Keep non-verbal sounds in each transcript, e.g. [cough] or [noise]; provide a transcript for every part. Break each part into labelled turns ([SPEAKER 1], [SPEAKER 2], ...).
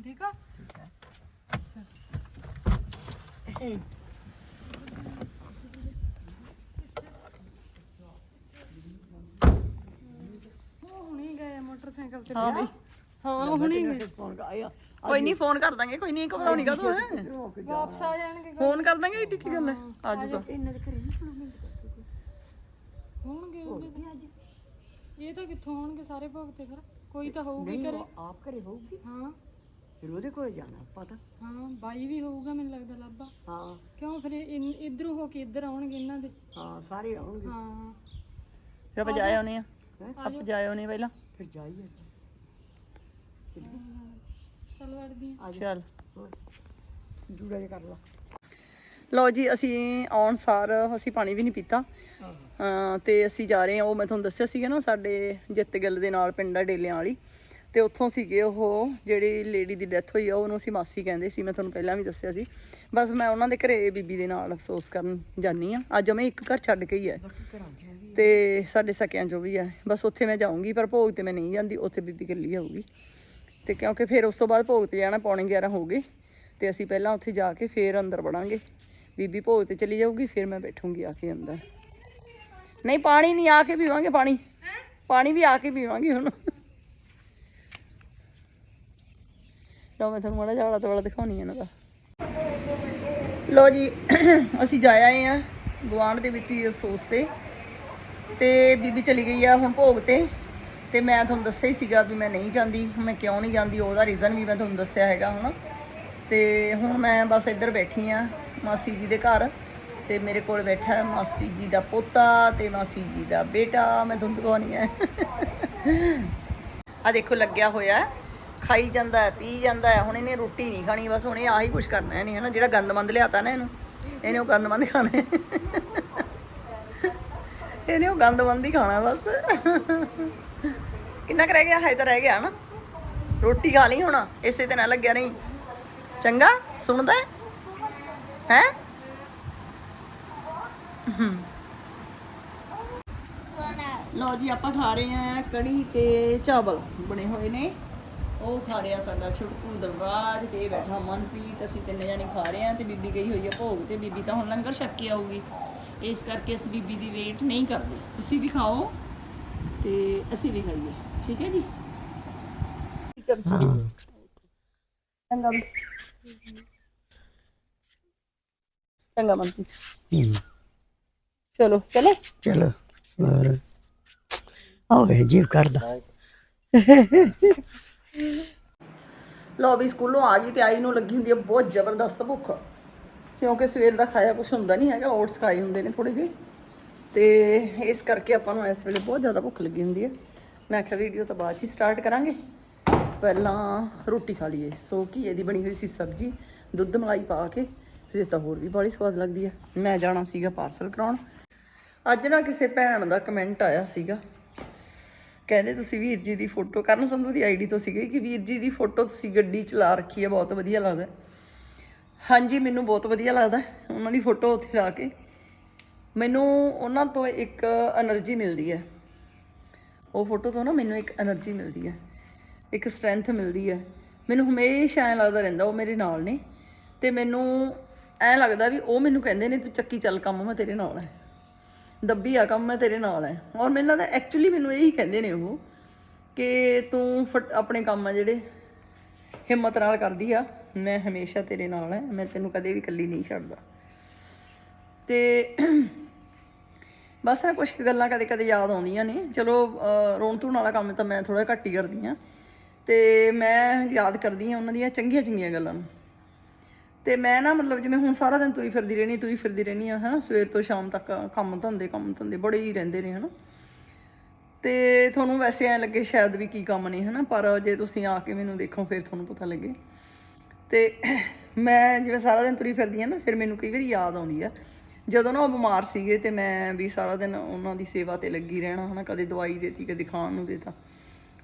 [SPEAKER 1] ਹੈ ਠੀਕ ਆ ਅੱਛਾ ਉਹ ਹੁਣੀ ਗਏ ਮੋਟਰਸਾਈਕਲ ਤੇ
[SPEAKER 2] ਹਾਂ ਬਈ
[SPEAKER 1] ਹਾਂ ਉਹ ਹੁਣੀ ਗਏ
[SPEAKER 2] ਕੋਈ ਨਹੀਂ ਫੋਨ ਕਰ ਦਾਂਗੇ ਕੋਈ ਨਹੀਂ ਘਬਰਾਉਣੀ ਕਾ ਤੂੰ ਹੈ
[SPEAKER 1] ਵਾਪਸ ਆ ਜਾਣਗੇ
[SPEAKER 2] ਫੋਨ ਕਰ ਦਾਂਗੇ ਏਡੀ ਕੀ ਗੱਲ ਹੈ ਆ ਜਾਊਗਾ
[SPEAKER 1] ਹੋਣਗੇ ਹੋਣਗੇ ਇਹ ਤਾਂ ਕਿੱਥੋਂ ਹੋਣਗੇ ਸਾਰੇ ਭੋਗ ਤੇ ਫਿਰ ਕੋਈ ਤਾਂ ਹੋਊਗੀ ਘਰੇ
[SPEAKER 3] ਆਪ ਘਰੇ ਹੋਊਗੀ
[SPEAKER 1] ਹਾਂ
[SPEAKER 3] ਫਿਰ ਉਹਦੇ ਕੋਲ ਜਾਣਾ ਪਤਾ
[SPEAKER 1] ਹਾਂ ਬਾਈ ਵੀ ਹੋਊਗਾ ਮੈਨੂੰ ਲੱਗਦਾ ਲੱਭਾ
[SPEAKER 3] ਹਾਂ।
[SPEAKER 1] ਕਿਉਂ ਫਿਰ ਇੱਧਰੋਂ ਹੋ ਕੇ ਇੱਧਰ ਆਉਣਗੇ ਇਹਨਾਂ ਦੇ?
[SPEAKER 3] ਹਾਂ ਸਾਰੇ ਆਉਣਗੇ।
[SPEAKER 1] ਹਾਂ।
[SPEAKER 2] ਫਿਰ ਆਪਾਂ ਜਾ ਆਉਨੇ ਆ? ਆਪਾਂ ਜਾ ਆਉਨੇ ਪਹਿਲਾਂ।
[SPEAKER 3] ਫਿਰ ਜਾਈਏ
[SPEAKER 1] ਚੱਲ ਵੜਦੀ
[SPEAKER 2] ਚੱਲ।
[SPEAKER 3] ਜੂੜਾ ਜਿਹਾ ਕਰ ਲਾ।
[SPEAKER 2] ਲਓ ਜੀ ਅਸੀਂ ਆਉਣ ਸਾਰ ਅਸੀਂ ਪਾਣੀ ਵੀ ਨਹੀਂ ਪੀਤਾ। ਤੇ ਅਸੀਂ ਜਾ ਰਹੇ ਹਾਂ। ਉਹ ਮੈਂ ਤੁਹਾਨੂੰ ਦੱਸਿਆ ਸੀਗਾ ਨਾ ਸਾਡੇ ਜਿੱਤ ਗਿੱਲ ਦੇ ਨਾਲ ਪਿੰਡਾ ਡੇਲਿਆਂ ਵਾਲੀ। ਤੇ ਉੱਥੋਂ ਸੀਗੇ ਉਹ ਜਿਹੜੀ ਲੇਡੀ ਦੀ ਡੈਥ ਹੋਈ ਆ ਉਹਨੂੰ ਅਸੀਂ ਮਾਸੀ ਕਹਿੰਦੇ ਸੀ ਮੈਂ ਤੁਹਾਨੂੰ ਪਹਿਲਾਂ ਵੀ ਦੱਸਿਆ ਸੀ। ਬਸ ਮੈਂ ਉਹਨਾਂ ਦੇ ਘਰੇ ਬੀਬੀ ਦੇ ਨਾਲ ਅਫਸੋਸ ਕਰਨ ਜਾਨੀ ਆ। ਅੱਜ ਮੈਂ ਇੱਕ ਘਰ ਛੱਡ ਕੇ ਹੀ ਹੈ ਤੇ ਸਾਡੇ ਸਕਿਆਂ ਚੋਂ ਵੀ ਹੈ ਬਸ ਉੱਥੇ ਮੈਂ ਜਾਊਂਗੀ ਪਰ ਭੋਗ ਤੇ ਮੈਂ ਨਹੀਂ ਜਾਂਦੀ ਉੱਥੇ ਬੀਬੀ ਇਕੱਲੀ ਆਊਗੀ। ਤੇ ਕਿਉਂਕਿ ਫਿਰ ਉਸ ਤੋਂ ਬਾਅਦ ਭੋਗ ਤੇ ਜਾਣਾ ਪੌਣੇ 11 ਹੋ ਗਏ। ਤੇ ਅਸੀਂ ਪਹਿਲਾਂ ਉੱਥੇ ਜਾ ਕੇ ਫਿਰ ਅੰਦਰ ਵੜਾਂਗੇ। ਬੀਬੀ ਭੋਗ ਤੇ ਚਲੀ ਜਾਊਗੀ ਫਿਰ ਮੈਂ ਬੈਠੂੰਗੀ ਆ ਕੇ ਅੰਦਰ। ਨਹੀਂ ਪਾਣੀ ਨਹੀਂ ਆ ਕੇ ਪੀਵਾਂਗੇ ਪਾਣੀ। ਪਾਣੀ ਵੀ ਆ ਕੇ ਪੀਵਾਂਗੇ ਹੁਣ। ਲਓ, ਮੈਂ ਤੁਹਾਨੂੰ ਮਾੜਾ ਜਿਹਾ ਆਲਾ ਦੁਆਲਾ ਦਿਖਾਉਣੀ ਇਹਨਾਂ ਦਾ। ਲੋ ਜੀ, ਅਸੀਂ ਜਾ ਆਏ ਆ ਗੁਆਂਢ ਦੇ ਵਿੱਚ ਹੀ ਅਫਸੋਸ ਤੇ। ਤੇ ਬੀਬੀ ਚਲੀ ਗਈ ਆ ਹੁਣ ਭੋਗ ਤੇ। ਤੇ ਮੈਂ ਤੁਹਾਨੂੰ ਦੱਸਿਆ ਹੀ ਸੀਗਾ ਵੀ ਮੈਂ ਨਹੀਂ ਜਾਂਦੀ, ਮੈਂ ਕਿਉਂ ਨਹੀਂ ਜਾਂਦੀ, ਉਹਦਾ ਰੀਜ਼ਨ ਵੀ ਮੈਂ ਤੁਹਾਨੂੰ ਦੱਸਿਆ ਹੈਗਾ ਹੁਣ। ਤੇ ਹੁਣ ਮੈਂ ਬਸ ਇੱਧਰ ਬੈਠੀ ਆ, ਮਾਸੀ ਜੀ ਦੇ ਘਰ। ਤੇ ਮੇਰੇ ਕੋਲ ਬੈਠਾ ਮਾਸੀ ਜੀ ਦਾ ਪੋਤਾ ਤੇ ਮਾਸੀ ਜੀ ਦਾ ਬੇਟਾ, ਮੈਂ ਤੁਹਾਨੂੰ ਦਿਖਾਉਣੀ ਹੈ ਆ ਦੇਖੋ, ਲੱਗਿਆ ਹੋਇਆ। ਖਾਈ ਜਾਂਦਾ ਹੈ, ਪੀ ਜਾਂਦਾ ਹੈ। ਹੁਣ ਇਹਨੇ ਰੋਟੀ ਨਹੀਂ ਖਾਣੀ ਬਸ ਹੁਣ ਇਹ ਆਹੀ ਕੁਝ ਕਰਨਾ ਇਹਨੇ ਹਨਾ? ਜਿਹੜਾ ਗੰਦਮੰਦ ਲਿਆਤਾ ਨਾ ਇਹਨੂੰ ਇਹਨੇ ਉਹ ਗੰਦਮੰਦ ਖਾਣਾ ਇਹਨੇ ਉਹ ਗੰਦਮੰਦ ਹੀ ਖਾਣਾ ਬਸ। ਕਿੰਨਾ ਕੁ ਰਹਿ ਗਿਆ? ਹਾਏ ਤਾਂ ਰਹਿ ਗਿਆ ਨਾ ਰੋਟੀ ਖਾ ਲਈ ਹੁਣ ਇਸੇ ਤੇ ਨਾ ਲੱਗਿਆ ਨਹੀਂ ਚੰਗਾ? ਸੁਣਦਾ ਹੈ? ਹੈ? ਲਓ ਜੀ ਆਪਾਂ ਖਾ ਰਹੇ ਆ ਕੜੀ ਤੇ ਚਾਵਲ ਬਣੇ ਹੋਏ ਨੇ। ਉਹ ਖਾ ਰਿਹਾ ਸਾਡਾ ਛੁਟਕੂ ਦਰਵਾਜ ਤੇ ਬੈਠਾ ਮਨਪ੍ਰੀਤ ਅਸੀਂ ਤਿੰਨੇ ਜਾਣੇ ਖਾ ਰਹੇ ਆ ਤੇ ਬੀਬੀ ਗਈ ਹੋਈ ਆ ਭੋਗ ਤੇ ਬੀਬੀ ਤਾਂ ਹੁਣ ਲੰਗਰ ਛੱਕ ਕੇ ਆਊਗੀ। ਇਸ ਕਰਕੇ ਅਸੀਂ ਬੀਬੀ ਦੀ ਵੇਟ ਨਹੀਂ ਕਰਦੇ। ਤੁਸੀਂ ਵੀ ਖਾਓ ਤੇ ਅਸੀਂ ਵੀ ਖਾਈਏ। ਠੀਕ ਹੈ ਜੀ? ਚੰਗਾ ਵੀ ਚੰਗਾ ਮਨਪ੍ਰੀਤ। ਚਲੋ ਚਲੇ?
[SPEAKER 3] ਚਲੋ ਆਵੇ ਜੀ ਕਰਦਾ।
[SPEAKER 2] ਲੋ ਵੀ ਸਕੂਲੋਂ ਆ ਗਈ ਤੇ ਆਈ ਨੂੰ ਲੱਗੀ ਹੁੰਦੀ ਹੈ ਬਹੁਤ ਜ਼ਬਰਦਸਤ ਭੁੱਖ। ਕਿਉਂਕਿ ਸਵੇਰ ਦਾ ਖਾਇਆ ਕੁਝ ਹੁੰਦਾ ਨਹੀਂ ਹੈਗਾ, ਓਟਸ ਖਾਏ ਹੁੰਦੇ ਨੇ ਥੋੜੇ ਜਿਹੇ। ਤੇ ਇਸ ਕਰਕੇ ਆਪਾਂ ਨੂੰ ਇਸ ਵੇਲੇ ਬਹੁਤ ਜ਼ਿਆਦਾ ਭੁੱਖ ਲੱਗੀ ਹੁੰਦੀ ਹੈ। ਮੈਂ ਆਖਿਆ ਵੀਡੀਓ ਤਾਂ ਬਾਅਦ ਚ ਹੀ ਸਟਾਰਟ ਕਰਾਂਗੇ। ਪਹਿਲਾਂ ਰੋਟੀ ਖਾ ਲਈਏ। ਸੋ ਕੀ ਇਹਦੀ ਬਣੀ ਹੋਈ ਸੀ ਸਬਜ਼ੀ, ਦੁੱਧ, ਮਲਾਈ ਪਾ ਕੇ ਫਿਰ ਤਾਂ ਹੋਰ ਵੀ ਬੜੀ ਸਵਾਦ ਲੱਗਦੀ ਹੈ। ਮੈਂ ਜਾਣਾ ਸੀਗਾ ਪਾਰਸਲ ਕਰਾਉਣ। ਅੱਜ ਨਾ ਕਿਸੇ ਭੈਣ ਦਾ ਕਮੈਂਟ ਆਇਆ ਸੀਗਾ। ਕਹਿੰਦੇ ਤੁਸੀਂ ਵੀਰ ਜੀ ਦੀ ਫੋਟੋ ਕਰਨ ਸੰਧੂ ਦੀ ਆਈਡੀ ਤੋਂ ਸੀਗੀ ਕਿ ਵੀਰ ਜੀ ਦੀ ਫੋਟੋ ਤੁਸੀਂ ਗੱਡੀ ਚਲਾ ਰੱਖੀ ਹੈ, ਬਹੁਤ ਵਧੀਆ ਲੱਗਦਾ ਹਾਂਜੀ, ਮੈਨੂੰ ਬਹੁਤ ਵਧੀਆ ਲੱਗਦਾ ਉਹਨਾਂ ਦੀ ਫੋਟੋ ਉੱਥੇ ਲਾ ਕੇ। ਮੈਨੂੰ ਉਹਨਾਂ ਤੋਂ ਇੱਕ એનર્ਜੀ ਮਿਲਦੀ ਹੈ। ਉਹ ਫੋਟੋ ਤੋਂ ਨਾ ਮੈਨੂੰ ਇੱਕ એનર્ਜੀ ਮਿਲਦੀ ਹੈ, ਇੱਕ ਸਟਰੈਂਥ ਮਿਲਦੀ ਹੈ। ਮੈਨੂੰ ਹਮੇਸ਼ਾ ਐ ਲੱਗਦਾ ਰਹਿੰਦਾ, ਉਹ ਮੇਰੇ ਨਾਲ ਨੇ। ਤੇ ਮੈਨੂੰ ਐ ਲੱਗਦਾ ਵੀ ਉਹ ਮੈਨੂੰ ਕਹਿੰਦੇ ਨੇ, ਤੂੰ ਚੱਕੀ ਚੱਲ ਕੰਮ, ਮੈਂ ਤੇਰੇ ਨਾਲ ਹਾਂ। ਦੱਬੀ ਆ ਕੰਮ, ਮੈਂ ਤੇਰੇ ਨਾਲ ਹੈ ਔਰ ਮੈਨੂੰ ਲੱਗਦਾ ਐਕਚੁਅਲੀ ਮੈਨੂੰ ਇਹੀ ਕਹਿੰਦੇ ਨੇ ਉਹ ਕਿ ਤੂੰ ਫਟ- ਆਪਣੇ ਕੰਮ ਆ ਜਿਹੜੇ, ਹਿੰਮਤ ਨਾਲ ਕਰਦੀ ਆ। ਮੈਂ ਹਮੇਸ਼ਾ ਤੇਰੇ ਨਾਲ ਹੈ ਮੈਂ ਤੈਨੂੰ ਕਦੇ ਵੀ ਇਕੱਲੀ ਨਹੀਂ ਛੱਡਦਾ। ਤੇ [clears throat] ਬਸ ਆ ਕੁਝ ਗੱਲਾਂ ਕਦੇ ਕਦੇ ਯਾਦ ਆਉਂਦੀਆਂ ਨੇ। ਚਲੋ ਰੋਣ ਧੋਣ ਵਾਲਾ ਕੰਮ ਤਾਂ ਮੈਂ ਥੋੜਾ ਘੱਟ ਹੀ ਕਰਦੀ ਆ। ਤੇ ਮੈਂ ਯਾਦ ਕਰਦੀ ਆ ਉਹਨਾਂ ਦੀਆਂ ਚੰਗੀਆਂ ਚੰਗੀਆਂ ਗੱਲਾਂ ਨੂੰ। ਤੇ ਮੈਂ ਨਾ ਮਤਲਬ ਜਿਵੇਂ ਹੁਣ ਸਾਰਾ ਦਿਨ ਤੁਰੀ ਫਿਰਦੀ ਰਹਿਣੀ, ਤੁਰੀ ਫਿਰਦੀ ਰਹਿਣੀ ਆ, ਹਨਾ, ਸਵੇਰ ਤੋਂ ਸ਼ਾਮ ਤੱਕ ਕੰਮ ਧੰਦੇ ਕੰਮ ਧੰਦੇ ਬੜੇ ਹੀ ਰਹਿੰਦੇ ਨੇ, ਹਨਾ। ਤੇ ਤੁਹਾਨੂੰ ਵੈਸੇ ਐ ਲੱਗੇ ਸ਼ਾਇਦ ਵੀ ਕੀ ਕੰਮ ਨੇ, ਹਨਾ, ਪਰ ਜੇ ਤੁਸੀਂ ਆ ਕੇ ਮੈਨੂੰ ਦੇਖੋ, ਫਿਰ ਤੁਹਾਨੂੰ ਪਤਾ ਲੱਗੇ। ਤੇ ਮੈਂ ਜਿਵੇਂ ਸਾਰਾ ਦਿਨ ਤੁਰੀ ਫਿਰਦੀ ਆ ਨਾ, ਫਿਰ ਮੈਨੂੰ ਕਈ ਵਾਰੀ ਯਾਦ ਆਉਂਦੀ ਆ। ਜਦੋਂ ਨਾ ਉਹ ਬਿਮਾਰ ਸੀਗੇ ਤੇ ਮੈਂ ਵੀ ਸਾਰਾ ਦਿਨ ਉਹਨਾਂ ਦੀ ਸੇਵਾ ਤੇ ਲੱਗੀ ਰਹਿਣਾ, ਹਨਾ, ਕਦੇ ਦਵਾਈ ਦੇਤੀ, ਕਦੇ ਖਾਣ ਨੂੰ ਦੇਤਾ।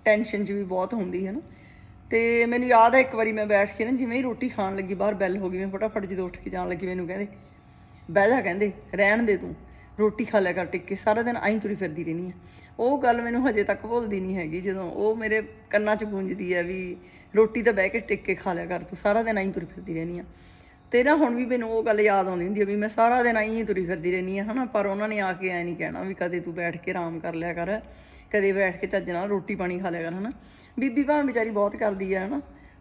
[SPEAKER 2] ਟੈਨਸ਼ਨ 'ਚ ਵੀ ਬਹੁਤ ਹੁੰਦੀ ਹੈ ਨਾ ਤੇ ਮੈਨੂੰ ਯਾਦ ਹੈ ਇੱਕ ਵਾਰੀ ਮੈਂ ਬੈਠ ਕੇ ਨਾ ਜਿਵੇਂ ਹੀ ਰੋਟੀ ਖਾਣ ਲੱਗੀ, ਬਾਹਰ ਬੈਲ ਹੋ ਗਈ, ਮੈਂ ਫਟਾਫਟ ਜਦੋਂ ਉੱਠ ਕੇ ਜਾਣ ਲੱਗੀ ਮੈਨੂੰ ਕਹਿੰਦੇ, ਬਹਿ ਜਾ ਕਹਿੰਦੇ, ਰਹਿਣ ਦੇ ਤੂੰ, ਰੋਟੀ ਖਾ ਲਿਆ ਕਰ ਟਿੱਕੇ, ਸਾਰਾ ਦਿਨ ਆਈ ਤੁਰੀ ਫਿਰਦੀ ਰਹਿੰਦੀ ਆ। ਉਹ ਗੱਲ ਮੈਨੂੰ ਹਜੇ ਤੱਕ ਭੁੱਲਦੀ ਨਹੀਂ ਹੈਗੀ, ਜਦੋਂ ਉਹ ਮੇਰੇ ਕੰਨਾਂ 'ਚ ਗੂੰਜਦੀ ਆ ਵੀ ਰੋਟੀ ਤਾਂ ਬਹਿ ਕੇ ਟਿੱਕੇ ਖਾ ਲਿਆ ਕਰ ਤੂੰ, ਸਾਰਾ ਦਿਨ ਆਈ ਤੁਰੀ ਫਿਰਦੀ ਰਹਿੰਦੀ ਆ। ਤੇ ਨਾ ਹੁਣ ਵੀ ਮੈਨੂੰ ਉਹ ਗੱਲ ਯਾਦ ਆਉਂਦੀ ਹੁੰਦੀ ਆ ਵੀ ਮੈਂ ਸਾਰਾ ਦਿਨ ਆਈ ਤੁਰੀ ਫਿਰਦੀ ਰਹਿੰਦੀ ਆ, ਹਨਾ, ਪਰ ਉਹਨਾਂ ਨੇ ਆ ਕੇ ਐ ਨਹੀਂ ਕਹਿਣਾ ਵੀ ਕਦੇ ਤੂੰ ਬੈਠ ਕੇ ਆਰਾਮ ਕਰ ਲਿਆ ਕਰ, ਕਦੇ ਬੈਠ ਕੇ ਚੱਜ ਨਾਲ ਰੋਟੀ ਪਾਣੀ ਖਾ ਲਿਆ ਕਰ, ਹਨਾ। ਬੀਬੀ ਭਾਵੇਂ ਵਿਚਾਰੀ ਬਹੁਤ ਕਰਦੀ ਆ, ਹਨਾ,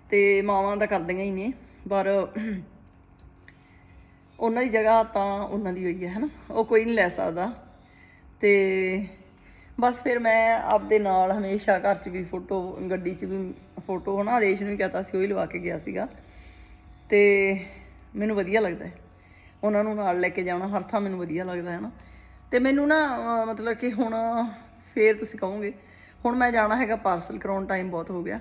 [SPEAKER 2] ਤੇ ਮਾਵਾਂ ਤਾਂ ਕਰਦੀਆਂ ਹੀ ਨੇ, ਪਰ ਉਹਨਾਂ ਦੀ ਜਗ੍ਹਾ ਤਾਂ ਉਹਨਾਂ ਦੀ ਹੋਈ ਹੈ ਹਨਾ, ਉਹ ਕੋਈ ਨਹੀਂ ਲੈ ਸਕਦਾ। ਤੇ ਬਸ ਫਿਰ ਮੈਂ ਆਪਦੇ ਨਾਲ ਹਮੇਸ਼ਾ ਘਰ 'ਚ ਵੀ ਫੋਟੋ, ਗੱਡੀ 'ਚ ਵੀ ਫੋਟੋ ਹਨਾ ਆਦੇਸ਼ ਨੂੰ ਵੀ ਕਹਤਾ ਸੀ, ਉਹ ਹੀ ਲਵਾ ਕੇ ਗਿਆ ਸੀਗਾ। ਤੇ ਮੈਨੂੰ ਵਧੀਆ ਲੱਗਦਾ ਹੈ। ਉਹਨਾਂ ਨੂੰ ਨਾਲ ਲੈ ਕੇ ਜਾਣਾ ਹਰ ਥਾਂ ਮੈਨੂੰ ਵਧੀਆ ਲੱਗਦਾ ਹੈ ਨਾ ਤੇ ਮੈਨੂੰ ਨਾ ਮਤਲਬ ਕਿ ਹੁਣ ਫੇਰ ਤੁਸੀਂ ਕਹੋਗੇ ਹੁਣ ਮੈਂ ਜਾਣਾ ਹੈਗਾ ਪਾਰਸਲ ਕਰਾਉਣ ਟਾਈਮ ਬਹੁਤ ਹੋ ਗਿਆ।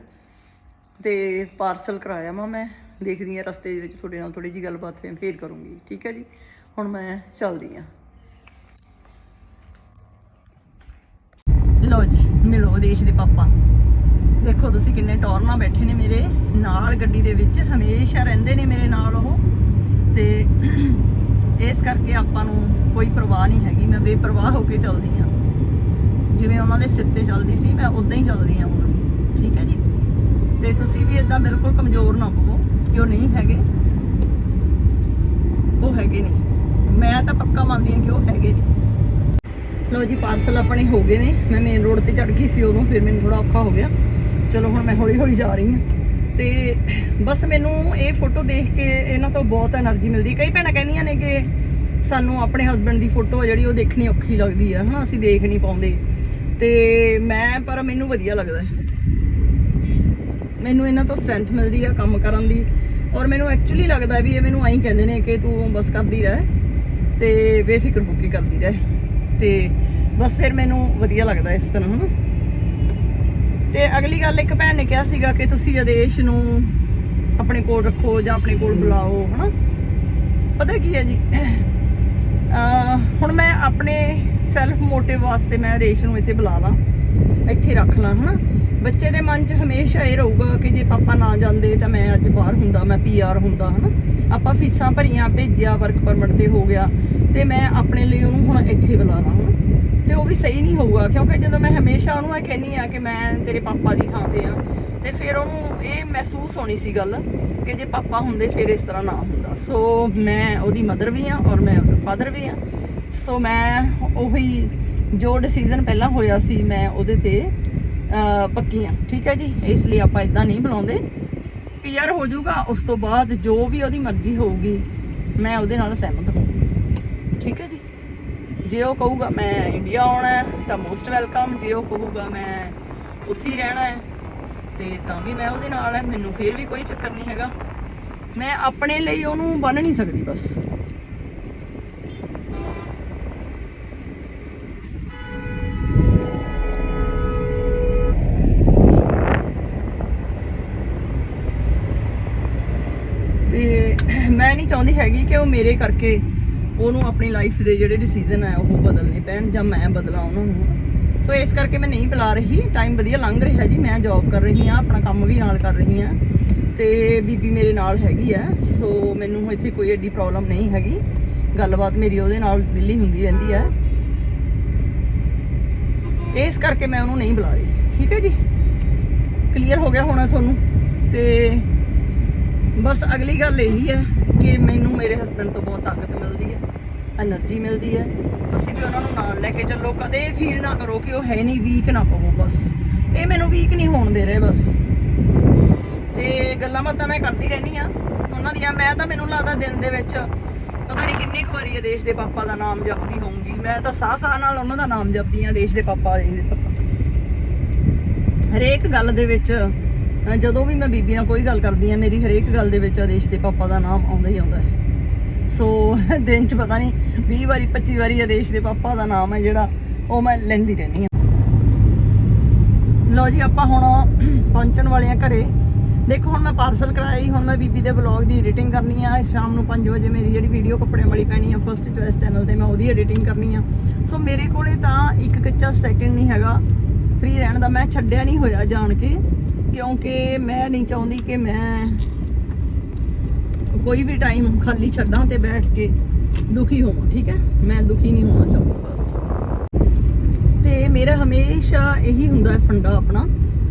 [SPEAKER 2] ਤੇ ਪਾਰਸਲ ਕਰਾਇਆ ਮੈਂ ਮੈਂ। ਦੇਖਦੀ ਆ ਰਸਤੇ ਦੇ ਵਿੱਚ ਤੁਹਾਡੇ ਨਾਲ ਥੋੜੀ ਜੀ ਗੱਲਬਾਤ ਫੇਰ ਫੇਰ ਕਰੂੰਗੀ। ਠੀਕ ਹੈ ਜੀ? ਹੁਣ ਮੈਂ ਚੱਲਦੀ ਆ ਲੋ ਜੀ, ਮਿਲੋ ਦੇਸ਼ ਦੇ ਪਾਪਾ। ਦੇਖੋ ਤੁਸੀਂ ਕਿੰਨੇ ਟੌਰ ਨਾਲ ਬੈਠੇ ਨੇ ਮੇਰੇ ਨਾਲ ਗੱਡੀ ਦੇ ਵਿੱਚ। ਹਮੇਸ਼ਾ ਰਹਿੰਦੇ ਨੇ ਮੇਰੇ ਨਾਲ ਉਹ। ਤੇ ਇਸ ਕਰਕੇ ਆਪਾਂ ਨੂੰ ਕੋਈ ਪਰਵਾਹ ਨਹੀਂ ਹੈਗੀ। ਮੈਂ ਬੇਪਰਵਾਹ ਹੋ ਕੇ ਚੱਲਦੀ ਆ ਜਿਵੇਂ ਉਹਨਾਂ ਦੇ ਸਿਰ ਤੇ ਚੱਲਦੀ ਸੀ, ਮੈਂ ਉਦਾਂ ਹੀ ਚੱਲਦੀ ਆ ਹੁਣ ਵੀ। ਠੀਕ ਹੈ ਜੀ? ਤੇ ਤੁਸੀਂ ਵੀ ਇਦਾਂ ਬਿਲਕੁਲ ਕਮਜ਼ੋਰ ਨਾ ਹੋਵੋ, ਕਿ ਉਹ ਨਹੀਂ ਹੈਗੇ। ਉਹ ਹੈਗੇ ਨਹੀਂ। ਮੈਂ ਤਾਂ ਪੱਕਾ ਮੰਨਦੀ ਹਾਂ ਕਿ ਉਹ ਹੈਗੇ ਨਹੀਂ। ਲੋ ਜੀ ਪਾਰਸਲ ਆਪਣੇ ਹੋ ਗਏ ਨੇ। ਮੈਂ ਮੇਨ ਰੋਡ ਤੇ ਚੜ ਗਈ ਸੀ ਉਦੋਂ, ਫਿਰ ਮੈਨੂੰ ਥੋੜਾ ਔਖਾ ਹੋ ਗਿਆ। ਚਲੋ, ਹੁਣ ਮੈਂ ਹੌਲੀ ਹੌਲੀ ਜਾ ਰਹੀ ਹਾਂ। ਤੇ ਬਸ ਮੈਨੂੰ ਇਹ ਫੋਟੋ ਦੇਖ ਕੇ ਇਹਨਾਂ ਤੋਂ ਬਹੁਤ એનર્ਜੀ ਮਿਲਦੀ। ਕਈ ਭੈਣਾਂ ਕਹਿੰਦੀਆਂ ਨੇ ਕਿ ਸਾਨੂੰ ਆਪਣੇ ਹਸਬੰਡ ਦੀ ਫੋਟੋ ਜਿਹੜੀ ਉਹ ਦੇਖਣੀ ਔਖੀ ਲੱਗਦੀ ਆ। ਹਨਾ, ਅਸੀਂ ਦੇਖ ਨਹੀਂ ਪਾਉਂਦੇ। ਤੇ ਮੈਂ, ਪਰ ਮੈਨੂੰ ਵਧੀਆ ਲੱਗਦਾ ਮੈਨੂੰ ਇਹਨਾਂ ਤੋਂ ਸਟਰੈਂਥ ਮਿਲਦੀ ਆ ਕੰਮ ਕਰਨ ਦੀ। ਔਰ ਮੈਨੂੰ ਐਕਚੁਅਲੀ ਲੱਗਦਾ ਵੀ ਇਹ ਮੈਨੂੰ ਐਂ ਕਹਿੰਦੇ ਨੇ ਕਿ ਤੂੰ ਬਸ ਕਰਦੀ ਰਹਿ ਤੇ ਬੇਫਿਕਰ ਹੋ ਕੇ ਕਰਦੀ ਰਹਿ। ਤੇ ਬਸ ਫਿਰ ਮੈਨੂੰ ਵਧੀਆ ਲੱਗਦਾ ਇਸ ਤਰ੍ਹਾਂ, ਹਨਾ? ਤੇ ਅਗਲੀ ਗੱਲ, ਇੱਕ ਭੈਣ ਨੇ ਕਿਹਾ ਸੀਗਾ ਕਿ ਤੁਸੀਂ ਆਦੇਸ਼ ਨੂੰ ਆਪਣੇ ਕੋਲ ਰੱਖੋ ਜਾਂ ਆਪਣੇ ਕੋਲ ਬੁਲਾਓ, ਹਨਾ? ਪਤਾ ਕੀ ਹੈ ਜੀ? ਹੁਣ ਮੈਂ ਆਪਣੇ ਸੈਲਫ ਮੋਟਿਵ ਵਾਸਤੇ ਮੈਂ ਰੇਸ਼ ਨੂੰ ਇੱਥੇ ਬੁਲਾ ਲਾਂ, ਇੱਥੇ ਰੱਖ ਲਾਂ, ਹਨਾ? ਬੱਚੇ ਦੇ ਮਨ 'ਚ ਹਮੇਸ਼ਾ ਇਹ ਰਹੂਗਾ ਕਿ ਜੇ ਪਾਪਾ ਨਾ ਜਾਂਦੇ ਤਾਂ ਮੈਂ ਅੱਜ ਬਾਹਰ ਹੁੰਦਾ, ਮੈਂ ਪੀਆਰ ਹੁੰਦਾ, ਹਨਾ? ਆਪਾਂ ਫੀਸਾਂ ਭਰੀਆਂ, ਭੇਜਿਆ ਵਰਕ ਪਰਮਿਟ ਤੇ ਹੋ ਗਿਆ, ਤੇ ਮੈਂ ਆਪਣੇ ਲਈ ਉਹਨੂੰ ਹੁਣ ਇੱਥੇ ਬੁਲਾ ਲਾਂ, ਹਨਾ? ਤੇ ਉਹ ਵੀ ਸਹੀ ਨਹੀਂ ਹੋਊਗਾ, ਕਿਉਂਕਿ ਜਦੋਂ ਮੈਂ ਹਮੇਸ਼ਾ ਉਹਨੂੰ ਇਹ ਕਹਿੰਨੀ ਆ ਕਿ ਮੈਂ ਤੇਰੇ ਪਾਪਾ ਦੀ ਥਾਂ ਤੇ ਆ ਤੇ ਫਿਰ ਉਹਨੂੰ ਇਹ ਮਹਿਸੂਸ ਹੋਣੀ ਸੀ ਗੱਲ ਕਿ ਜੇ ਪਾਪਾ ਹੁੰਦੇ, ਫਿਰ ਇਸ ਤਰ੍ਹਾਂ ਨਾ ਹੁੰਦਾ। ਸੋ ਮੈਂ ਉਹਦੀ ਮਦਰ ਵੀ ਆ ਔਰ ਮੈਂ ਉਹਦਾ ਫਾਦਰ ਵੀ ਆ ਸੋ ਮੈਂ ਉਹੀ ਜੋ ਡਿਸੀਜਨ ਪਹਿਲਾਂ ਹੋਇਆ ਸੀ ਮੈਂ ਉਹਦੇ ਤੇ ਅਹ, ਪੱਕੀ ਆ ਠੀਕ ਹੈ ਜੀ? ਇਸ ਲਈ ਆਪਾਂ ਇਦਾਂ ਨਹੀਂ ਬਣਾਉਂਦੇ ਪੀਆਰ ਹੋ ਜਾਊਗਾ ਉਸ ਤੋਂ ਬਾਅਦ ਜੋ ਵੀ ਉਹਦੀ ਮਰਜ਼ੀ ਹੋਊਗੀ ਮੈਂ ਉਹਦੇ ਨਾਲ ਸਹਿਮਤ ਹੋਊਂਗੀ ਠੀਕ ਹੈ ਜੀ? ਜੇ ਉਹ ਕਹੂਗਾ ਮੈਂ ਇੰਡੀਆ ਆਉਣਾ ਹੈ ਤਾਂ ਮੋਸਟ ਵੈਲਕਮ ਜੇ ਉਹ ਕਹੂਗਾ ਮੈਂ ਉੱਥੇ ਹੀ ਰਹਿਣਾ ਹੈ ਤੇ ਤਾਂ ਵੀ ਮੈਂ ਉਹਦੇ ਨਾਲ ਹੈ। ਮੈਨੂੰ ਫਿਰ ਵੀ ਕੋਈ ਚੱਕਰ ਨਹੀਂ ਹੈਗਾ। ਮੈਂ ਆਪਣੇ ਲਈ ਉਹਨੂੰ ਬੰਨ ਨਹੀਂ ਸਕਦੀ ਬਸ। ਮੈਂ ਨਹੀਂ ਚਾਹੁੰਦੀ ਹੈਗੀ ਕਿ ਉਹ ਮੇਰੇ ਕਰਕੇ ਉਹਨੂੰ ਆਪਣੀ ਲਾਈਫ ਦੇ ਜਿਹੜੇ ਡਿਸੀਜਨ ਹੈ ਉਹ ਬਦਲਨੇ ਪੈਣ ਜਾਂ ਮੈਂ ਬਦਲਾਂ ਉਹਨਾਂ ਨੂੰ। ਸੋ ਇਸ ਕਰਕੇ ਮੈਂ ਨਹੀਂ ਬੁਲਾ ਰਹੀ। ਟਾਈਮ ਵਧੀਆ ਲੰਘ ਰਿਹਾ ਜੀ। ਮੈਂ ਜੌਬ ਕਰ ਰਹੀ ਹਾਂ, ਆਪਣਾ ਕੰਮ ਵੀ ਨਾਲ ਕਰ ਰਹੀ ਹਾਂ। ਤੇ ਬੀਬੀ ਮੇਰੇ ਨਾਲ ਹੈਗੀ ਆ ਸੋ ਮੈਨੂੰ ਇੱਥੇ ਕੋਈ ਐਡੀ ਪ੍ਰੋਬਲਮ ਨਹੀਂ ਹੈਗੀ। ਗੱਲਬਾਤ ਮੇਰੀ ਉਹਦੇ ਨਾਲ ਦਿੱਲੀ ਹੁੰਦੀ ਰਹਿੰਦੀ ਹੈ। ਇਸ ਕਰਕੇ ਮੈਂ ਉਹਨੂੰ ਨਹੀਂ ਬੁਲਾ ਰਹੀ। ਠੀਕ ਹੈ ਜੀ? ਕਲੀਅਰ ਹੋ ਗਿਆ ਹੋਣਾ ਤੁਹਾਨੂੰ? ਤੇ ਬਸ ਅਗਲੀ ਗੱਲ ਇਹੀ ਹੈ ਕਿ ਮੈਨੂੰ ਮੇਰੇ ਹਸਬੰਡ ਤੋਂ ਬਹੁਤ ਤਾਕਤ ਮਿਲਦੀ ਹੈ એનર્ਜੀ ਮਿਲਦੀ ਹੈ। ਤੁਸੀਂ ਵੀ ਉਹਨਾਂ ਨੂੰ ਨਾਲ ਲੈ ਕੇ ਚੱਲੋ, ਕਦੇ ਫੀਲ ਨਾ ਕਰੋ ਕਿ ਉਹ ਹੈ ਨਹੀਂ ਵੀਕ ਨਾ ਪਵੋ ਬਸ। ਇਹ ਮੈਨੂੰ ਵੀਕ ਨਹੀਂ ਹੋਣ ਦੇ ਰਹੇ ਬਸ। ਤੇ ਗੱਲਾਂ ਬਾਤਾਂ ਮੈਂ ਕਰਦੀ ਰਹਿਣੀ ਆ ਉਹਨਾਂ ਦੀਆਂ, ਮੈਂ ਤਾਂ ਮੈਨੂੰ ਲੱਗਦਾ ਦਿਨ ਦੇ ਵਿੱਚ ਪਤਾ ਨਹੀਂ ਕਿੰਨੀ ਕੁ ਵਾਰੀ ਇਹ ਦੇਸ਼ ਦੇ ਪਾਪਾ ਦਾ ਨਾਮ ਜਪਦੀ ਹੋਊਂਗੀ। ਮੈਂ ਤਾਂ ਸਾਹ ਸਾਹ ਨਾਲ ਉਹਨਾਂ ਦਾ ਨਾਮ ਜਪਦੀ ਆ ਦੇਸ਼ ਦੇ ਪਾਪਾ ਦੇ ਪਾਪਾ ਹਰੇਕ ਗੱਲ ਦੇ ਵਿੱਚ ਜਦੋਂ ਵੀ ਮੈਂ ਬੀਬੀ ਨਾਲ ਕੋਈ ਗੱਲ ਕਰਦੀ ਆ ਮੇਰੀ ਹਰੇਕ ਗੱਲ ਦੇ ਵਿੱਚ ਆਦੇਸ਼ ਦੇ ਪਾਪਾ ਦਾ ਨਾਮ ਆਉਂਦਾ ਹੀ ਆਉਂਦਾ ਹੈ। ਸੋ [laughs] ਦਿਨ ਚ ਪਤਾ ਨਹੀਂ 20 ਵਾਰੀ 25 ਵਾਰੀ ਆਦੇਸ਼ ਦੇ ਪਾਪਾ ਦਾ ਨਾਮ ਹੈ ਜਿਹੜਾ, ਉਹ ਮੈਂ ਲੈਂਦੀ ਰਹਿੰਦੀ ਆ ਲਓ ਜੀ, ਆਪਾਂ ਹੁਣ [clears throat] ਪਹੁੰਚਣ ਵਾਲੇ ਆ ਘਰੇ। ਦੇਖੋ, ਹੁਣ ਮੈਂ ਪਾਰਸਲ ਕਰਾਇਆ ਜੀ ਹੁਣ ਮੈਂ ਬੀਬੀ ਦੇ ਵਲੌਗ ਦੀ ਐਡੀਟਿੰਗ ਕਰਨੀ ਆ। ਸ਼ਾਮ ਨੂੰ 5 ਵਜੇ ਮੇਰੀ ਜਿਹੜੀ ਵੀਡੀਓ ਕੱਪੜੇ ਵਾਲੀ ਪੈਣੀ ਆ ਫਰਸਟ ਚੋਇਸ ਚੈਨਲ ਤੇ ਮੈਂ ਉਹਦੀ ਐਡੀਟਿੰਗ ਕਰਨੀ ਆ। ਸੋ ਮੇਰੇ ਕੋਲੇ ਤਾਂ ਇੱਕ ਕੱਚਾ ਸੈਕਿੰਡ ਨਹੀਂ ਹੈਗਾ। ਫ੍ਰੀ ਰਹਿਣ ਦਾ ਮੈਂ ਛੱਡਿਆ ਨਹੀਂ ਹੋਇਆ ਜਾਣ ਕੇ। ਕਿਉਂਕਿ ਮੈਂ ਨਹੀਂ ਚਾਹੁੰਦੀ ਕਿ ਮੈਂ ਕੋਈ ਵੀ ਟਾਈਮ ਖਾਲੀ ਛੱਡਾਂ ਤੇ ਬੈਠ ਕੇ ਦੁਖੀ ਹੋਵਾਂ, ਠੀਕ ਹੈ? ਮੈਂ ਦੁਖੀ ਨਹੀਂ ਹੋਣਾ ਚਾਹੁੰਦੀ, ਬਸ। ਤੇ ਮੇਰਾ ਹਮੇਸ਼ਾ ਇਹੀ ਹੁੰਦਾ ਹੈ ਫੰਡਾ ਆਪਣਾ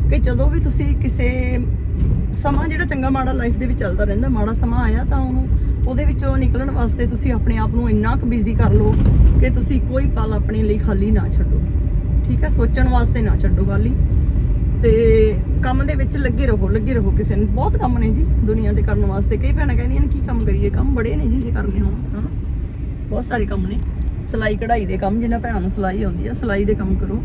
[SPEAKER 2] ਕਿ ਜਦੋਂ ਵੀ ਤੁਸੀਂ ਕਿਸੇ ਸਮਾਂ ਜਿਹੜਾ ਚੰਗਾ ਮਾੜਾ ਲਾਈਫ ਦੇ ਵਿੱਚ ਚੱਲਦਾ ਰਹਿੰਦਾ, ਮਾੜਾ ਸਮਾਂ ਆਇਆ ਤਾਂ ਉਹਨੂੰ ਉਹਦੇ ਵਿੱਚੋਂ ਨਿਕਲਣ ਵਾਸਤੇ ਤੁਸੀਂ ਆਪਣੇ ਆਪ ਨੂੰ ਇੰਨਾ ਕੁ ਬਿਜ਼ੀ ਕਰ ਲਓ ਕਿ ਤੁਸੀਂ ਕੋਈ ਪਲ ਆਪਣੇ ਲਈ ਖਾਲੀ ਨਾ ਛੱਡੋ, ਠੀਕ ਹੈ? ਸੋਚਣ ਵਾਸਤੇ ਨਾ ਛੱਡੋ ਖਾਲੀ ਤੇ ਕੰਮ ਦੇ ਵਿੱਚ ਲੱਗੇ ਰਹੋ ਲੱਗੇ ਰਹੋ ਕਿਸੇ ਨੂੰ। ਬਹੁਤ ਕੰਮ ਨੇ ਜੀ ਦੁਨੀਆ ਤੇ ਕਰਨ ਵਾਸਤੇ। ਕਈ ਭੈਣਾਂ ਕਹਿੰਦੀਆਂ ਨੇ, ਕੀ ਕੰਮ ਕਰੀਏ? ਕੰਮ ਬੜੇ ਨੇ ਜੀ ਜੇ ਕਰਨੇ ਹੋਣ ਹਨਾ? ਬਹੁਤ ਸਾਰੇ ਕੰਮ ਨੇ। ਸਿਲਾਈ ਕਢਾਈ ਦੇ ਕੰਮ, ਜਿਨ੍ਹਾਂ ਭੈਣਾਂ ਨੂੰ ਸਿਲਾਈ ਆਉਂਦੀ ਆ, ਸਿਲਾਈ ਦੇ ਕੰਮ ਕਰੋ।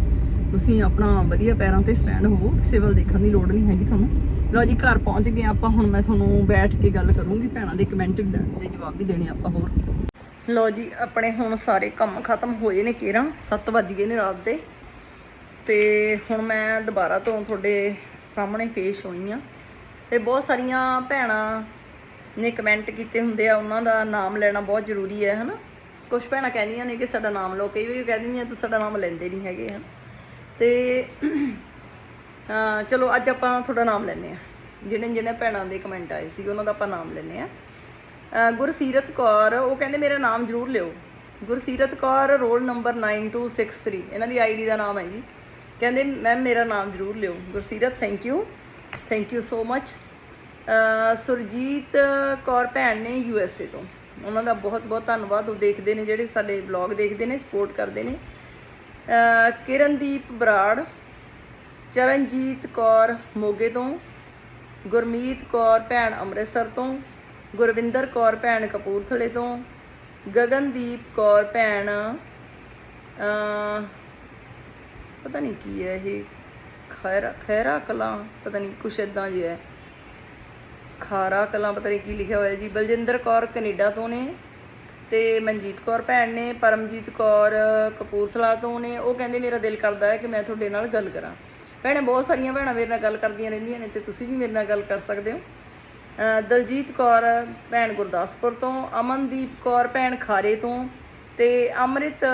[SPEAKER 2] ਤੁਸੀਂ ਆਪਣਾ ਵਧੀਆ ਪੈਰਾਂ ਤੇ ਸਟੈਂਡ ਹੋਵੋ, ਕਿਸੇ ਵੱਲ ਦੇਖਣ ਦੀ ਲੋੜ ਨਹੀਂ ਹੈਗੀ ਤੁਹਾਨੂੰ। ਲਓ ਜੀ, ਘਰ ਪਹੁੰਚ ਗਏ ਆਪਾਂ, ਹੁਣ ਮੈਂ ਤੁਹਾਨੂੰ ਬੈਠ ਕੇ ਗੱਲ ਕਰੂੰਗੀ। ਭੈਣਾਂ ਦੇ ਕਮੈਂਟ ਦੇ ਜਵਾਬ ਵੀ ਦੇਣੇ ਆਪਾਂ ਹੋਰ। ਲਓ ਜੀ, ਆਪਣੇ ਹੁਣ ਸਾਰੇ ਕੰਮ ਖਤਮ ਹੋਏ ਨੇ ਕੇਰਾਂ। 7 ਵੱਜ ਗਏ ਨੇ ਰਾਤ ਦੇ। ਤੇ ਹੁਣ ਮੈਂ ਦੁਬਾਰਾ ਤੋਂ ਤੁਹਾਡੇ ਸਾਹਮਣੇ ਪੇਸ਼ ਹੋਈ ਆ। ਤੇ ਬਹੁਤ ਸਾਰੀਆਂ ਭੈਣਾਂ ਨੇ ਕਮੈਂਟ ਕੀਤੇ ਹੁੰਦੇ ਆ, ਉਹਨਾਂ ਦਾ ਨਾਮ ਲੈਣਾ ਬਹੁਤ ਜ਼ਰੂਰੀ ਹੈ, ਹਨਾ? ਕੁਝ ਭੈਣਾਂ ਕਹਿੰਦੀਆਂ ਨੇ ਕਿ ਸਾਡਾ ਨਾਮ ਲਓ, ਕਈ ਵਾਰੀ ਕਹਿ ਦਿੰਦੀਆਂ, ਤੂੰ ਸਾਡਾ ਨਾਮ ਲੈਂਦੇ ਨਹੀਂ ਹੈਗੇ, ਹਨ? ਤੇ ਅਹ ਚਲੋ, ਅੱਜ ਆਪਾਂ ਤੁਹਾਡਾ ਨਾਮ ਲੈਂਦੇ ਆ। ਜਿਹੜੇ ਜਿਹੜੇ ਭੈਣਾਂ ਦੇ ਕਮੈਂਟ ਆਏ ਸੀ ਉਹਨਾਂ ਦਾ ਆਪਾਂ ਨਾਮ ਲੈਂਦੇ ਆ। ਗੁਰਸੀਰਤ ਕੌਰ, ਉਹ ਕਹਿੰਦੇ, ਮੇਰਾ ਨਾਮ ਜ਼ਰੂਰ ਲਿਓ। ਗੁਰਸੀਰਤ ਕੌਰ, ਰੋਲ ਨੰਬਰ 9263 ਇਹਨਾਂ ਦੀ ਆਈਡੀ ਦਾ ਨਾਮ ਹੈ ਜੀ। ਕਹਿੰਦੇ ਮੈਮ ਮੇਰਾ ਨਾਮ ਜ਼ਰੂਰ ਲਿਓ। Gursirat thank you thank you so much Surjit Kaur ਭੈਣ ਨੇ ਯੂ ਐਸ ਏ ਤੋਂ। ਉਹਨਾਂ ਦਾ ਬਹੁਤ ਬਹੁਤ ਧੰਨਵਾਦ। ਉਹ ਦੇਖਦੇ ਨੇ ਜਿਹੜੇ ਸਾਡੇ ਵਲੌਗ ਦੇਖਦੇ ਨੇ ਸਪੋਰਟ ਕਰਦੇ ਨੇ। ਕਿਰਨਦੀਪ ਬਰਾੜ, ਚਰਨਜੀਤ ਕੌਰ ਮੋਗੇ ਤੋਂ, ਗੁਰਮੀਤ ਕੌਰ ਭੈਣ ਅੰਮ੍ਰਿਤਸਰ ਤੋਂ, ਗੁਰਵਿੰਦਰ ਕੌਰ ਭੈਣ ਕਪੂਰਥਲੇ ਤੋਂ, ਗਗਨਦੀਪ ਕੌਰ ਭੈਣ ਪਤਾ ਨਹੀਂ ਕੀ ਹੈ ਇਹ। ਖੈਰਾ ਖੈਰਾ ਕਲਾਂ, ਪਤਾ ਨਹੀਂ ਕੁਛ ਇਦਾਂ ਜਿਹਾ ਹੈ। ਖਾਰਾ ਕਲਾਂ, ਪਤਾ ਨਹੀਂ ਕੀ ਲਿਖਿਆ ਹੋਇਆ ਜੀ। ਬਲਜਿੰਦਰ ਕੌਰ ਕੈਨੇਡਾ ਤੋਂ ਨੇ ਤੇ ਮਨਜੀਤ ਕੌਰ ਭੈਣ ਨੇ, ਪਰਮਜੀਤ ਕੌਰ ਕਪੂਰਥਲਾ ਤੋਂ ਨੇ। ਉਹ ਕਹਿੰਦੇ, ਮੇਰਾ ਦਿਲ ਕਰਦਾ ਹੈ ਕਿ ਮੈਂ ਤੁਹਾਡੇ ਨਾਲ ਗੱਲ ਕਰਾਂ। ਭੈਣੇ, ਬਹੁਤ ਸਾਰੀਆਂ ਭੈਣਾਂ ਮੇਰੇ ਨਾਲ ਗੱਲ ਕਰਦੀਆਂ ਰਹਿੰਦੀਆਂ ਨੇ ਤੇ ਤੁਸੀਂ ਵੀ ਮੇਰੇ ਨਾਲ ਗੱਲ ਕਰ ਸਕਦੇ ਹੋ। ਅਹ ਦਲਜੀਤ ਕੌਰ ਭੈਣ ਗੁਰਦਾਸਪੁਰ ਤੋਂ, ਅਮਨਦੀਪ ਕੌਰ ਭੈਣ ਖਾਰੇ ਤੋਂ ਤੇ ਅੰਮ੍ਰਿਤ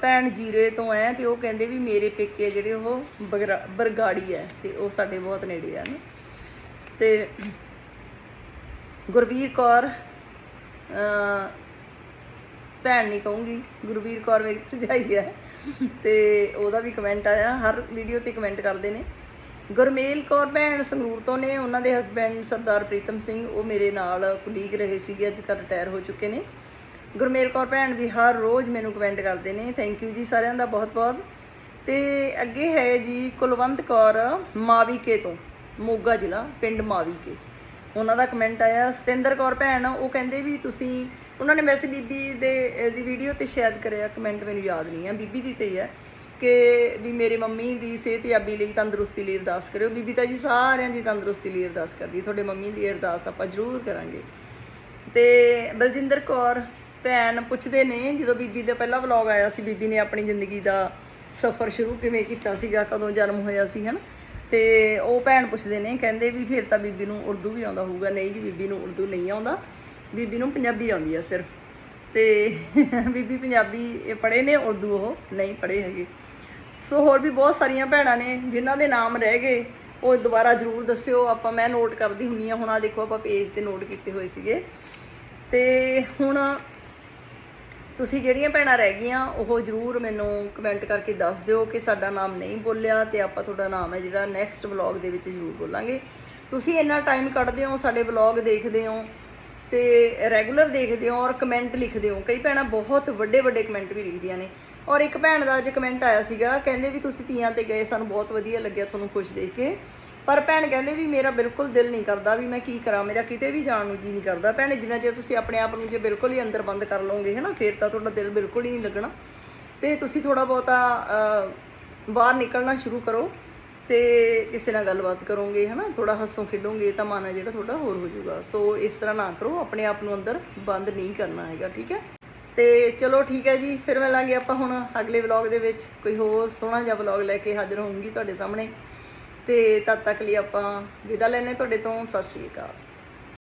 [SPEAKER 2] ਭੈਣ ਜੀਰੇ ਤੋਂ ਹੈ ਤੇ ਉਹ ਕਹਿੰਦੇ ਵੀ ਮੇਰੇ ਪੇਕੇ ਜਿਹੜੇ ਉਹ ਬਗਰਾ- ਬਰਗਾੜੀ ਹੈ ਤੇ ਉਹ ਸਾਡੇ ਬਹੁਤ ਨੇੜੇ ਆ ਨੇ। ਤੇ ਗੁਰਵੀਰ ਕੌਰ ਭੈਣ ਨਹੀਂ ਕਹੂੰਗੀ, ਗੁਰਵੀਰ ਕੌਰ ਮੇਰੀ ਭਰਜਾਈ ਹੈ ਤੇ ਉਹਦਾ ਵੀ ਕਮੈਂਟ ਆਇਆ, ਹਰ ਵੀਡੀਓ ਤੇ ਕਮੈਂਟ ਕਰਦੇ ਨੇ। ਗੁਰਮੇਲ ਕੌਰ ਭੈਣ ਸੰਗਰੂਰ ਤੋਂ ਨੇ, ਉਹਨਾਂ ਦੇ ਹਸਬੰਡ ਸਰਦਾਰ ਪ੍ਰੀਤਮ ਸਿੰਘ, ਉਹ ਮੇਰੇ ਨਾਲ ਕੁਲੀਗ ਰਹੇ ਸੀਗੇ, ਅੱਜ ਕੱਲ੍ਹ ਰਿਟਾਇਰ ਹੋ ਚੁੱਕੇ ਨੇ। ਗੁਰਮੇਲ ਕੌਰ ਭੈਣ ਵੀ ਹਰ ਰੋਜ਼ ਮੈਨੂੰ ਕਮੈਂਟ ਕਰਦੇ ਨੇ ਥੈਂਕ ਯੂ ਜੀ ਸਾਰਿਆਂ ਦਾ ਬਹੁਤ ਬਹੁਤ। ਤੇ ਅੱਗੇ ਹੈ ਜੀ ਕੁਲਵੰਤ ਕੌਰ ਮਾਵੀਕੇ ਤੋਂ, ਮੋਗਾ ਜ਼ਿਲ੍ਹਾ, ਪਿੰਡ ਮਾਵੀਕੇ। ਉਹਨਾਂ ਦਾ ਕਮੈਂਟ ਆਇਆ, ਸਤਿੰਦਰ ਕੌਰ ਭੈਣ, ਉਹ ਕਹਿੰਦੇ ਵੀ ਤੁਸੀਂ, ਉਹਨਾਂ ਨੇ ਵੈਸੇ ਬੀਬੀ ਦੇ ਦੀ ਵੀਡੀਓ ਤੇ ਸ਼ਾਇਦ ਕਰਿਆ, ਕਮੈਂਟ ਮੈਨੂੰ ਯਾਦ ਨਹੀਂ ਹੈ ਬੀਬੀ ਦੀ ਤੇ ਹੀ ਹੈ ਕਿ ਵੀ ਮੇਰੇ ਮੰਮੀ ਦੀ ਸਿਹਤਯਾਬੀ ਲਈ ਤੰਦਰੁਸਤੀ ਲਈ ਅਰਦਾਸ ਕਰਿਓ। ਬੀਬੀ ਤਾਂ ਜੀ ਸਾਰਿਆਂ ਦੀ ਤੰਦਰੁਸਤੀ ਲਈ ਅਰਦਾਸ ਕਰਦੀ, ਤੁਹਾਡੇ ਮੰਮੀ ਲਈ ਅਰਦਾਸ ਆਪਾਂ ਜ਼ਰੂਰ ਕਰਾਂਗੇ। ਤੇ ਬਲਜਿੰਦਰ ਕੌਰ ਭੈਣ ਪੁੱਛਦੇ ਨੇ, ਜਦੋਂ ਬੀਬੀ ਦਾ ਪਹਿਲਾ ਵਲੌਗ ਆਇਆ ਸੀ, ਬੀਬੀ ਨੇ ਆਪਣੀ ਜ਼ਿੰਦਗੀ ਦਾ ਸਫ਼ਰ ਸ਼ੁਰੂ ਕਿਵੇਂ ਕੀਤਾ ਸੀਗਾ, ਕਦੋਂ ਜਨਮ ਹੋਇਆ ਸੀ, ਹਨ? ਤੇ ਉਹ ਭੈਣ ਪੁੱਛਦੇ ਨੇ, ਕਹਿੰਦੇ ਵੀ ਫਿਰ ਤਾਂ ਬੀਬੀ ਨੂੰ ਉਰਦੂ ਵੀ ਆਉਂਦਾ ਹੋਊਗਾ। ਨਹੀਂ ਜੀ, ਬੀਬੀ ਨੂੰ ਉਰਦੂ ਨਹੀਂ ਆਉਂਦਾ। ਬੀਬੀ ਨੂੰ ਪੰਜਾਬੀ ਆਉਂਦੀ ਆ ਸਿਰਫ। ਤੇ [laughs] ਬੀਬੀ ਪੰਜਾਬੀ ਪੜ੍ਹੇ ਨੇ, ਉਰਦੂ ਉਹ ਨਹੀਂ ਪੜ੍ਹੇ ਹੈਗੇ। ਸੋ ਹੋਰ ਵੀ ਬਹੁਤ ਸਾਰੀਆਂ ਭੈਣਾਂ ਨੇ, ਜਿਨ੍ਹਾਂ ਦੇ ਨਾਮ ਰਹਿ ਗਏ। ਉਹ ਦੁਬਾਰਾ ਜ਼ਰੂਰ ਦੱਸਿਓ, ਆਪਾਂ ਮੈਂ ਨੋਟ ਕਰਦੀ ਹੁੰਨੀ ਆ ਹੁਣ ਆ ਦੇਖੋ, ਆਪਾਂ ਪੇਜ ਤੇ ਨੋਟ ਕੀਤੇ ਹੋਏ ਸੀਗੇ। ਤੇ ਹੁਣ ਤੁਸੀਂ ਜਿਹੜੀਆਂ ਭੈਣਾਂ ਰਹਿ ਗਈਆਂ, ਉਹ ਜਰੂਰ ਮੈਨੂੰ ਕਮੈਂਟ ਕਰਕੇ ਦੱਸ ਦਿਓ ਕਿ ਸਾਡਾ ਨਾਮ ਨਹੀਂ ਬੋਲਿਆ ਤੇ ਆਪਾਂ ਤੁਹਾਡਾ ਨਾਮ ਹੈ ਜਿਹੜਾ ਨੈਕਸਟ ਵਲੌਗ ਦੇ ਵਿੱਚ ਜਰੂਰ ਬੋਲਾਂਗੇ। ਤੁਸੀਂ ਇੰਨਾ ਟਾਈਮ ਕੱਢਦੇ ਹੋ, ਸਾਡੇ ਵਲੌਗ ਦੇਖਦੇ ਹੋ ਤੇ ਰੈਗੂਲਰ ਦੇਖਦੇ ਹੋ ਔਰ ਕਮੈਂਟ ਲਿਖਦੇ ਹੋ। ਕਈ ਭੈਣਾਂ ਬਹੁਤ ਵੱਡੇ ਵੱਡੇ ਕਮੈਂਟ ਵੀ ਲਿਖਦੀਆਂ ਨੇ। ਔਰ ਇੱਕ ਭੈਣ ਦਾ ਅੱਜ ਕਮੈਂਟ ਆਇਆ ਸੀਗਾ, ਕਹਿੰਦੇ ਵੀ ਤੁਸੀਂ ਤੀਆਂ ਤੇ ਗਏ, ਸਾਨੂੰ ਬਹੁਤ ਵਧੀਆ ਲੱਗਿਆ ਤੁਹਾਨੂੰ ਖੁਸ਼ ਦੇਖ ਕੇ। ਪਰ ਭੈਣ ਕਹਿੰਦੇ ਵੀ ਮੇਰਾ ਬਿਲਕੁਲ ਦਿਲ ਨਹੀਂ ਕਰਦਾ ਵੀ ਮੈਂ ਕੀ ਕਰਾਂ, ਮੇਰਾ ਕਿਤੇ ਵੀ ਜਾਣ ਨੂੰ ਜੀ ਨਹੀਂ ਕਰਦਾ। ਭੈਣ, ਜਿੰਨਾ ਚਿਰ ਤੁਸੀਂ ਆਪਣੇ ਆਪ ਨੂੰ ਜੇ ਬਿਲਕੁਲ ਹੀ ਅੰਦਰ ਬੰਦ ਕਰ ਲਓਗੇ ਹੈ ਨਾ ਫਿਰ ਤਾਂ ਤੁਹਾਡਾ ਦਿਲ ਬਿਲਕੁਲ ਹੀ ਨਹੀਂ ਲੱਗਣਾ। ਤੇ ਤੁਸੀਂ ਥੋੜਾ ਬਹੁਤਾ ਬਾਹਰ ਨਿਕਲਣਾ ਸ਼ੁਰੂ ਕਰੋ ਤੇ ਕਿਸੇ ਨਾਲ ਗੱਲਬਾਤ ਕਰੋਗੇ ਹੈ ਨਾ ਥੋੜਾ ਹੱਸੋ ਖੇਡੋਗੇ ਤਾਂ ਮਨ ਹੈ ਜਿਹੜਾ ਤੁਹਾਡਾ ਹੋਰ ਹੋ ਜਾਊਗਾ। ਸੋ ਇਸ ਤਰ੍ਹਾਂ ਨਾ ਕਰੋ, ਆਪਣੇ ਆਪ ਨੂੰ ਅੰਦਰ ਬੰਦ ਨਹੀਂ ਕਰਨਾ ਹੈਗਾ, ਠੀਕ ਹੈ? ਤੇ ਚਲੋ ਠੀਕ ਹੈ ਜੀ, ਫਿਰ ਮਿਲਾਂਗੇ ਆਪਾਂ ਹੁਣ ਅਗਲੇ ਵਲੌਗ ਦੇ ਵਿੱਚ। ਕੋਈ ਹੋਰ ਸੋਹਣਾ ਜਿਹਾ ਵਲੌਗ ਲੈ ਕੇ ਹਾਜ਼ਰ ਹੋਵਾਂਗੀ ਤੁਹਾਡੇ ਸਾਹਮਣੇ। ਤੇ ਤਦ ਤੱਕ ਲਈ ਆਪਾਂ ਵਿਦਾ ਲੈਣੇ ਤੁਹਾਡੇ ਤੋਂ ਸਤਿ ਸ਼੍ਰੀ ਅਕਾਲ।